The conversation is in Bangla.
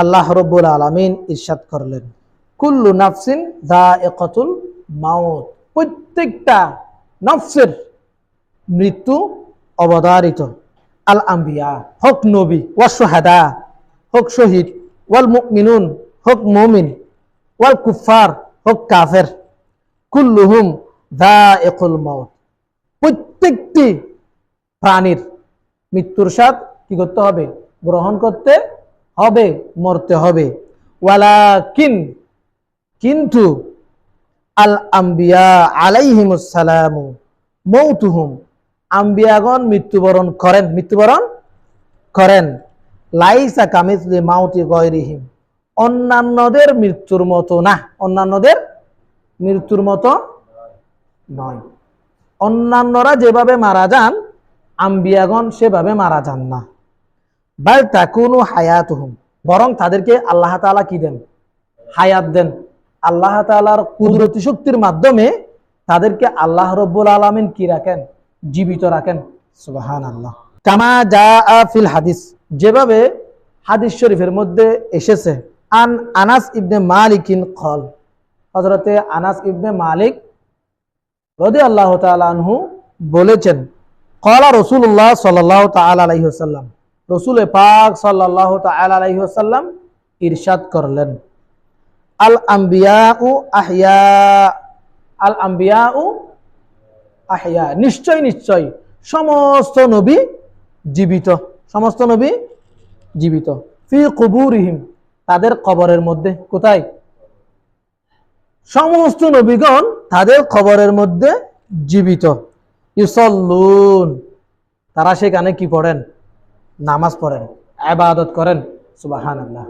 আল্লাহ রব্বুল আলমিন ইরশাদ করলেন। কুল্লু নাফসিন দা একতুল মাউত। প্রত্যেকটা নফসের মৃত্যু অবধারিত। আল আম্বিয়া, হক নবী ওয়া সোহাদা হক শহীদ ওয়াল মুমিনুন, হক মুমিন ওয়াল কুফার হক কাফের। কুল্লুহুম দা একুল মাউত। প্রত্যেকটি প্রাণীর মৃত্যুর স্বাদ কি করতে হবে? গ্রহণ করতে হবে, মরতে হবে। ওয়ালাকিন, কিন্তু আল আম্বিয়া আলাইহিমুসালামু মৌতুহুম। আম্বিয়াগণ মৃত্যুবরণ করেন মৃত্যুবরণ করেন। লাইসা কামিসলি মাউতি গয়রিহিম। অন্যান্যদের মৃত্যুর মতো না, অন্যান্যদের মৃত্যুর মতো নয়। অন্যান্যরা যেভাবে মারা যান, আম্বিয়াগণ সেভাবে মারা যান না। বাল তাকুনু হায়াতুহুম, বরং তাদেরকে আল্লাহ তাআলা কি দেন? হায়াত দেন। আল্লাহ তাআলার কুদরতি শক্তির মাধ্যমে তাদেরকে আল্লাহ রব্বুল আলামিন কি রাখেন? জীবিত রাখেন। সুবাহান আল্লাহ কামা যা ফিল হাদিস, যেভাবে হাদিস শরীফের মধ্যে এসেছে, আন আনাস ইবনে মালিকিন কল হজরতে আনাস ইবনে মালিক রদি আল্লাহ আনহু বলেছেন কলা রসুল্লাহ সাল্লাহ তাল আলহিহাল্লাম রসুল পাক সাল্লাহ তাল আলহিহাল্লাম ইরশাদ করলেন। আল আম্বিয়া উ আহিয়া, আল আম্বিয়া উ আহিয়া। নিশ্চয় নিশ্চয়, সমস্ত নবী জীবিত, সমস্ত নবী জীবিত। ফি কুবুরিহিম, তাদের কবরের মধ্যে, কোথায়? সমস্ত নবীগণ তাদের খবরের মধ্যে জীবিত। ইসল্লুন তারা সেখানে কি পড়েন? নামাজ পড়েন আবাদত করেন সুবাহান আল্লাহ